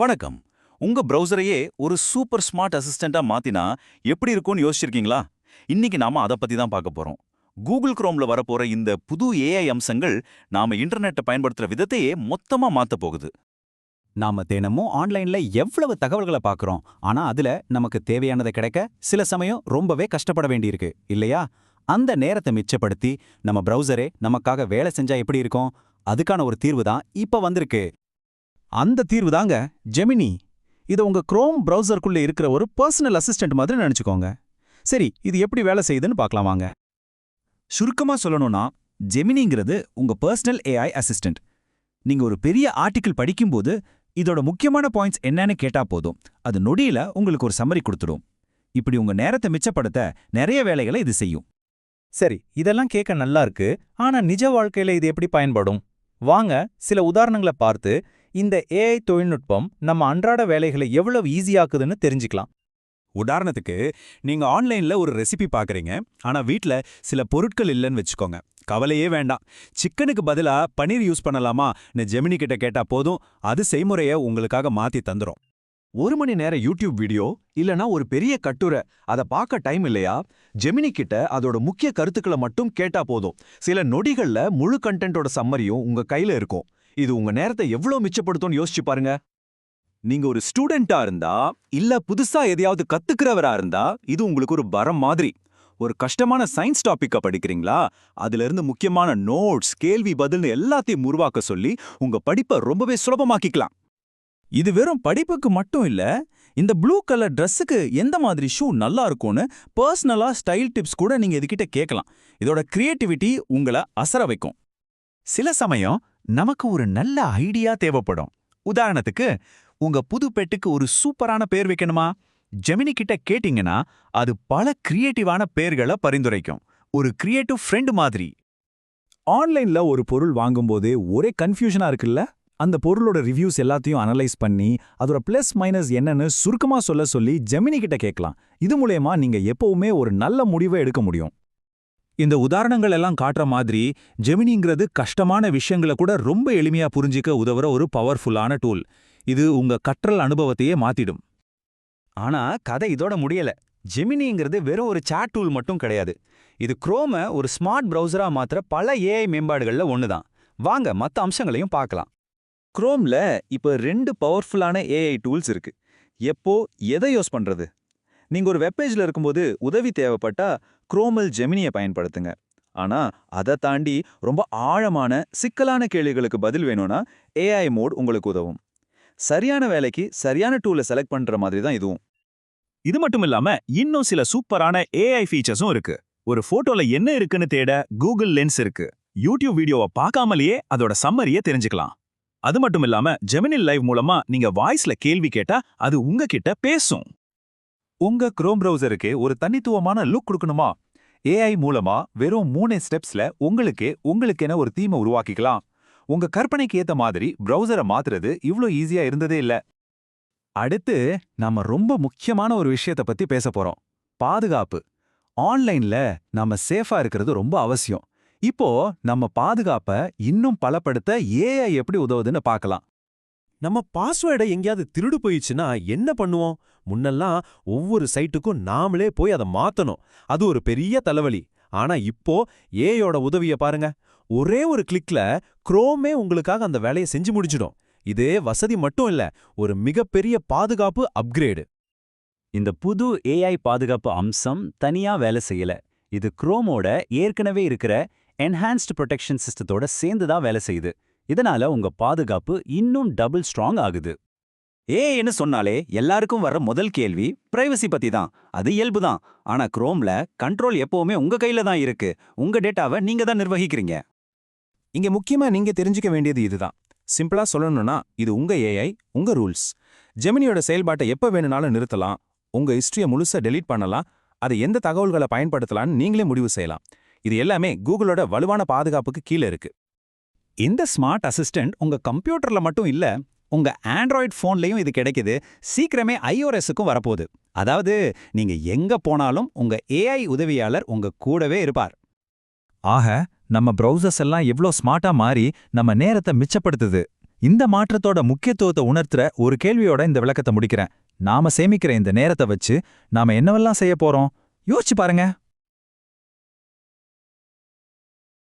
வணக்கம். உங்க ப்ரௌசரையே ஒரு சூப்பர் ஸ்மார்ட் அசிஸ்டண்டா மாத்தினா எப்படி இருக்கும்னு யோசிச்சிருக்கீங்களா? இன்னைக்கு நாம அதை பத்தி தான் பார்க்க போறோம். கூகுள் குரோம்ல வரப்போற இந்த புது ஏஐ அம்சங்கள் நாம இன்டர்நெட்டை பயன்படுத்துற விதத்தையே மொத்தமா மாத்த போகுது. நாம தினமும் ஆன்லைன்ல எவ்வளவு தகவல்களை பார்க்கறோம் ஆனா அதுல நமக்கு தேவையானதை கிடைக்க சில சமயம் ரொம்பவே கஷ்டப்பட வேண்டியிருக்கு இல்லையா? அந்த நேரத்தை மிச்சப்படுத்தி நம்ம பிரவுசரே நமக்காக வேலை செஞ்சா எப்படி இருக்கும்? அதுக்கான ஒரு தீர்வு தான் இப்ப வந்திருக்கு. அந்த தீர்வு தாங்க ஜெமினி இது உங்க குரோம் பிரவுசருக்குள்ள இருக்கிற ஒரு பர்சனல் அசிஸ்டன்ட் மாதிரி நினைச்சுக்கோங்க. சரி இது எப்படி வேலை செய்யுதுன்னு பார்க்கலாம் வாங்க. சுருக்கமா சொல்லணும்னா ஜெமினிங்கிறது உங்க பர்சனல் ஏஐ அசிஸ்டன்ட் நீங்க ஒரு பெரிய ஆர்டிக்கிள் படிக்கும்போது இதோட முக்கியமான பாயிண்ட்ஸ் என்னன்னு கேட்டா போதும். அது நொடியில உங்களுக்கு ஒரு சம்மரி கொடுத்துடும். இப்படி உங்க நேரத்தை மிச்சப்படுத்த நிறைய வேலைகளை இது செய்யும். சரி இதெல்லாம் கேட்க நல்லா இருக்கு. ஆனா நிஜ வாழ்க்கையில இது எப்படி பயன்படும்? வாங்க சில உதாரணங்களை பார்த்து இந்த ஏஐ தொழில்நுட்பம் நம்ம அன்றாட வேலைகளை எவ்வளவு ஈஸியாக்குதுன்னு தெரிஞ்சுக்கலாம். உதாரணத்துக்கு நீங்க ஆன்லைன்ல ஒரு ரெசிபி பாக்குறீங்க. ஆனா வீட்ல சில பொருட்கள் இல்லைன்னு வச்சுக்கோங்க. கவலையே வேண்டாம். சிக்கனுக்கு பதிலா பன்னீர் யூஸ் பண்ணலாமா? ஜெமினி கிட்ட கேட்டா போதும். அது செய்முறைய உங்களுக்காக மாத்தி தந்துரும். ஒரு மணி நேரம் யூடியூப் வீடியோ இல்லனா ஒரு பெரிய கட்டுரை அதை பார்க்க டைம் இல்லையா? ஜெமினி கிட்ட அதோட முக்கிய கருத்துக்களை மட்டும் கேட்டா போதும். சில நொடிகள்ல முழு கண்டென்ட்டோட சம்மரியும் உங்க கையில இருக்கும். இது உங்க நேரத்தை எவ்வளவு மிச்சப்படுத்தும்னு யோசிச்சு பாருங்க. நீங்க ஒரு ஸ்டூடெண்டா இருந்தா இல்ல புதுசா எதையாவது கத்துக்கிறவரா இருந்தா இது உங்களுக்கு ஒரு பரம் மாதிரி. ஒரு கஷ்டமான சயின்ஸ் டாபிக்க படிக்கிறீங்களா? அதுல இருந்து முக்கியமான நோட்ஸ் கேள்வி பதில்னு எல்லாத்தையும் உருவாக்க சொல்லி உங்க படிப்பை ரொம்பவே சுலபமாக்கிக்கலாம். இது வெறும் படிப்புக்கு மட்டும் இல்ல இந்த ப்ளூ கலர் ட்ரெஸ்ஸுக்கு எந்த மாதிரி ஷூ நல்லா இருக்கும்னு பர்சனலா ஸ்டைல் டிப்ஸ் கூட நீங்க இதுகிட்ட கேட்கலாம் இதோட கிரியேட்டிவிட்டி உங்களை அசர வைக்கும். சில சமயம் நமக்கு ஒரு நல்ல ஐடியா தேவைப்படும். உதாரணத்துக்கு உங்க புது பெட்டுக்கு ஒரு சூப்பரான பேர் வைக்கணுமா? ஜெமினி கிட்ட கேட்டீங்கன்னா அது பல கிரியேட்டிவான பேர்களை பரிந்துரைக்கும். ஒரு கிரியேட்டிவ் ஃப்ரெண்ட் மாதிரி. ஆன்லைன்ல ஒரு பொருள் வாங்கும்போது ஒரே கன்ஃபியூஷனா இருக்குல்ல? அந்த பொருளோட ரிவ்யூஸ் எல்லாத்தையும் அனலைஸ் பண்ணி அதோட ப்ளஸ் மைனஸ் என்னன்னு சுருக்கமா சொல்ல சொல்லி ஜெமினி கிட்ட கேட்கலாம். இது மூலயமா நீங்க எப்பவுமே ஒரு நல்ல முடிவை எடுக்க முடியும். இந்த உதாரணங்கள் எல்லாம் காட்டுற மாதிரி ஜெமினிங்கிறது கஷ்டமான விஷயங்களை கூட ரொம்ப எளிமையா புரிஞ்சிக்க உதவுற ஒரு பவர்ஃபுல்லான டூல் இது உங்க கற்றல் அனுபவத்தையே மாத்திடும். ஆனா கதை இதோட முடியல. ஜெமினிங்கிறது வெறும் ஒரு சாட் டூல் மட்டும் கிடையாது. இது குரோம ஒரு ஸ்மார்ட் ப்ரௌசரா மாத்திர பல ஏஐ மேம்பாடுகள்ல ஒண்ணுதான். வாங்க மத்த அம்சங்களையும் பார்க்கலாம். குரோம்ல இப்ப ரெண்டு பவர்ஃபுல்லான ஏஐ டூல்ஸ் இருக்கு. எப்போ எதை யூஸ் பண்றது? நீங்க ஒரு வெப்பேஜ்ல இருக்கும்போது உதவி தேவைப்பட்டா குரோமல் ஜெமினியை பயன்படுத்துங்க. ஆனா அதை தாண்டி ரொம்ப ஆழமான சிக்கலான கேள்விகளுக்கு பதில் வேணும்னா ஏஐ மோட் உங்களுக்கு உதவும். சரியான வேலைக்கு சரியான டூலை செலக்ட் பண்ற மாதிரி தான் இதுவும். இது மட்டும் இல்லாம இன்னும் சில சூப்பரான ஏஐ ஃபீச்சர்ஸும் இருக்கு. ஒரு போட்டோல என்ன இருக்குன்னு தேட கூகுள் லென்ஸ் இருக்கு. யூடியூப் வீடியோவை பார்க்காமலேயே அதோட சம்மரியை தெரிஞ்சுக்கலாம். அது மட்டும் இல்லாம ஜெமினில் லைவ் மூலமா நீங்க வாய்ஸ்ல கேள்வி கேட்டா அது உங்ககிட்ட பேசும். உங்க குரோம் ப்ரௌசருக்கு ஒரு தனித்துவமான லுக் கொடுக்கணுமா? ஏஐ மூலமா வெறும் மூணு ஸ்டெப்ஸ்ல உங்களுக்கே உங்களுக்கென ஒரு தீமை உருவாக்கிக்கலாம். உங்க கற்பனைக்கு ஏத்த மாதிரி ப்ரௌசரை மாத்துறது இவ்ளோ ஈஸியா இருந்ததே இல்ல. அடுத்து நாம ரொம்ப முக்கியமான ஒரு விஷயத்த பத்தி பேச போறோம். பாதுகாப்பு. ஆன்லைன்ல நாம சேஃபா இருக்கிறது ரொம்ப அவசியம். இப்போ நம்ம பாதுகாப்ப இன்னும் பலப்படுத்த ஏஐ எப்படி உதவுதுன்னு பார்க்கலாம். நம்ம பாஸ்வேர்டை எங்கேயாவது திருடு போயிடுச்சுன்னா என்ன பண்ணுவோம்? முன்னெல்லாம் ஒவ்வொரு சைட்டுக்கும் நாமளே போய் அதை மாத்தணும். அது ஒரு பெரிய தலைவலி. ஆனா இப்போ ஏயோட உதவிய பாருங்க. ஒரே ஒரு கிளிக்ல குரோமே உங்களுக்காக அந்த வேலையை செஞ்சு முடிச்சிடும். இதே வசதி மட்டும் இல்ல ஒரு மிகப்பெரிய பாதுகாப்பு அப்கிரேடு இந்த புது ஏஐ பாதுகாப்பு அம்சம் தனியா வேலை செய்யல. இது குரோமோட ஏற்கனவே இருக்கிற என்ஹான்ஸ்டு ப்ரொடெக்ஷன் சிஸ்டத்தோட சேர்ந்து தான் வேலை செய்யுது. இதனால உங்க பாதுகாப்பு இன்னும் டபுள் ஸ்ட்ராங் ஆகுது. ஏன்னு சொன்னாலே எல்லாருக்கும் வர்ற முதல் கேள்வி பிரைவசி பத்தி தான். அது இயல்பு தான். ஆனா குரோம்ல கண்ட்ரோல் எப்பவுமே உங்க கையில தான் இருக்கு. உங்க டேட்டாவை நீங்க தான் நிர்வகிக்கிறீங்க. இங்க முக்கியமா நீங்க தெரிஞ்சுக்க வேண்டியது இதுதான். சிம்பிளா சொல்லணும்னா இது உங்க ஏஐ உங்க ரூல்ஸ் ஜெமினியோட செயல்பாட்டை எப்ப வேணும்னாலும் நிறுத்தலாம். உங்க ஹிஸ்டரியை முழுசா டெலீட் பண்ணலாம். அதை எந்த தகவல்களை பயன்படுத்தலாம்னு நீங்களே முடிவு செய்யலாம். இது எல்லாமே கூகுளோட வலுவான பாதுகாப்புக்கு கீழே இருக்கு. இந்த ஸ்மார்ட் அசிஸ்டன்ட் உங்க கம்ப்யூட்டர்ல மட்டும் இல்ல உங்க ஆண்ட்ராய்ட் ஃபோன்லயும் இது கிடைக்குது. சீக்கிரமே ஐஓஎஸ்க்கும் வரப்போகுது. அதாவது நீங்க எங்க போனாலும் உங்க ஏஐ உதவியாளர் உங்க கூடவே இருப்பார். ஆக நம்ம ப்ரௌசர்ஸ் எல்லாம் எவ்ளோ ஸ்மார்ட்டா மாறி நம்ம நேரத்தை மிச்சப்படுத்துது. இந்த மாற்றத்தோட முக்கியத்துவத்தை உணர்த்துற ஒரு கேள்வியோட இந்த விளக்கத்தை முடிக்கிறேன். நாம சேமிக்கிற இந்த நேரத்தை வச்சு நாம என்னவெல்லாம் செய்ய போறோம்? யோசிச்சு பாருங்க.